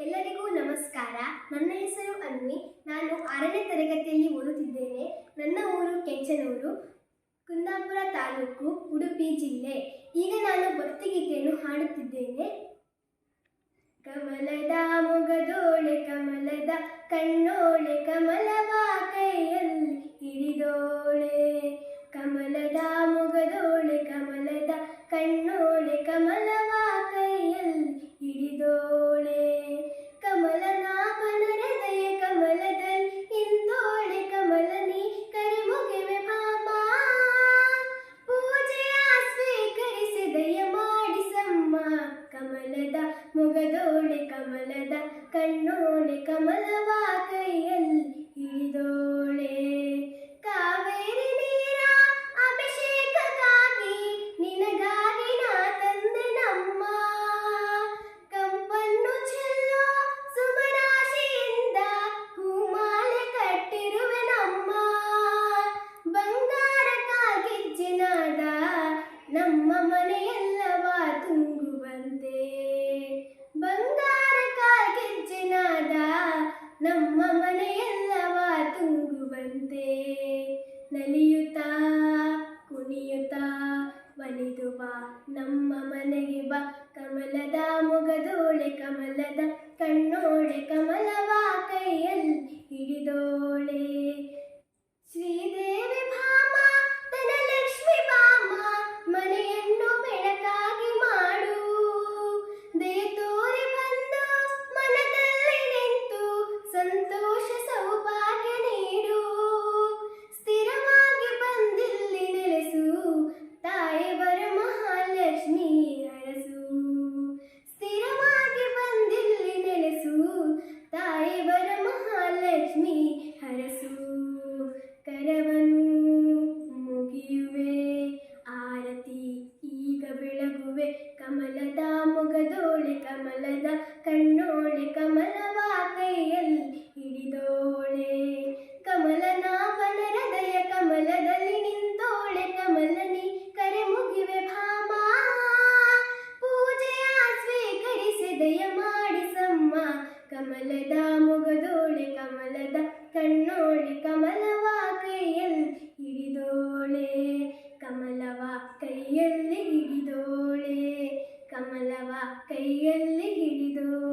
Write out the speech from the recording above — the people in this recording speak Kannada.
ಎಲ್ಲರಿಗೂ ನಮಸ್ಕಾರ. ನನ್ನ ಹೆಸರು ಅನ್ವಿ. ನಾನು ಆರನೇ ತರಗತಿಯಲ್ಲಿ ಓದುತ್ತಿದ್ದೇನೆ. ನನ್ನ ಊರು ಕೆಂಚನೂರು, ಕುಂದಾಪುರ ತಾಲೂಕು, ಉಡುಪಿ ಜಿಲ್ಲೆ. ಈಗ ನಾನು ಭಕ್ತಿಗೀತೆಯನ್ನು ಹಾಡುತ್ತಿದ್ದೇನೆ. ಕಮಲದ ಮೊಗದೋಳೆ, ಕಮಲದ ಕಣ್ಣೋಳೆ, ಕಮಲ ಮುಗದೋಳೆ ಕಮಲದ ಕಣ್ಣೋಳೆ ಕಮಲವ ಕೈಯಲ್ಲಿ ಕಮಲದ ಕಣ್ಣೋಡೆ ಕಮಲವ ಕಮಲದ ಮೊಗದೋಳೆ ಕಮಲದ ಕಣ್ಣೋಳೆ ಕಮಲವ ಗಿಡವ ಕೈಯಲ್ಲಿ ಹಿಡಿದು.